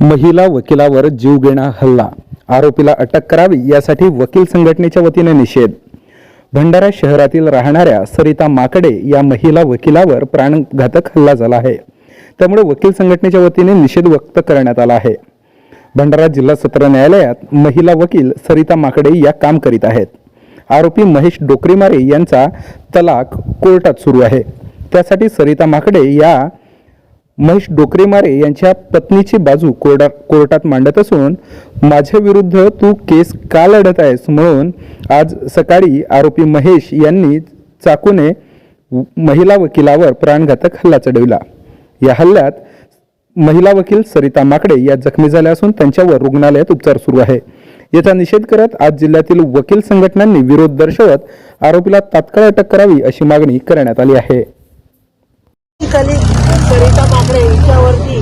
महिला वकिलावर जीवघेणा हल्ला. आरोपीला अटक करावी यासाठी वकील संघटनेच्या वतीने निषेध. भंडारा शहरातील राहणाऱ्या सरिता माकडे या महिला वकिलावर प्राणघातक हल्ला झाला आहे. त्यामुळे वकील संघटनेच्या वतीने निषेध व्यक्त करण्यात आला आहे. भंडारा जिल्हा सत्र न्यायालयात महिला वकील सरिता माकडे या काम करीत आहेत. आरोपी महेश डोकरीमारे यांचा तलाक कोर्टात सुरू आहे. त्यासाठी सरिता माकडे या महेश डोकरेमारे यांच्या पत्नीची बाजू कोर्टा कोर्टात मांडत असून माझ्या विरुद्ध तू केस का लढत आहेस म्हणून आज सकाळी आरोपी महेश यांनी चाकूने महिला वकिलावर प्राणघातक हल्ला चढविला. या हल्ल्यात महिला वकील सरिता माकडे या जखमी झाल्या असून त्यांच्यावर रुग्णालयात उपचार सुरू आहे. याचा निषेध करत आज जिल्ह्यातील वकील संघटनांनी विरोध दर्शवत आरोपीला तात्काळ अटक करावी अशी मागणी करण्यात आली आहे. सरिता ठाकरे यांच्यावरती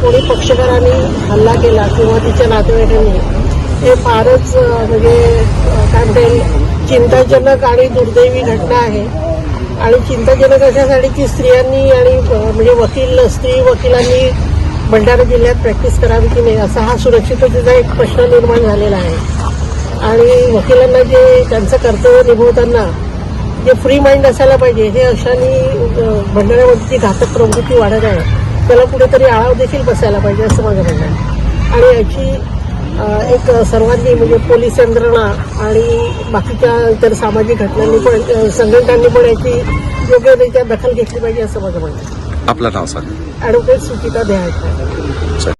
कोणी पक्षकारांनी हल्ला केला किंवा तिच्या नातेवाईकांनी हे फारच म्हणजे काय म्हणते चिंताजनक आणि दुर्दैवी घटना आहे. आणि चिंताजनक अशासाठी की स्त्रियांनी आणि म्हणजे वकील स्त्री वकिलांनी भंडारा जिल्ह्यात प्रॅक्टिस करावी की नाही असा हा सुरक्षिततेचा एक प्रश्न निर्माण झालेला आहे. आणि वकिलांना जे त्यांचं कर्तव्य निभवताना जे फ्री माइंड असायला पाहिजे हे अशांनी भंडाऱ्यामध्ये जी घातक प्रवृत्ती वाढत आहे. त्याला कुठेतरी आळाव देखील बसायला पाहिजे असं माझं म्हणणं आहे. आणि याची एक सर्वांनी म्हणजे पोलीस यंत्रणा आणि बाकीच्या इतर सामाजिक घटनांनी पण संघटनांनी पण याची योग्यरित्या दखल घेतली पाहिजे असं माझं म्हणणं आहे. आपलं नाव सांग. ॲडव्होकेट सुचिता चल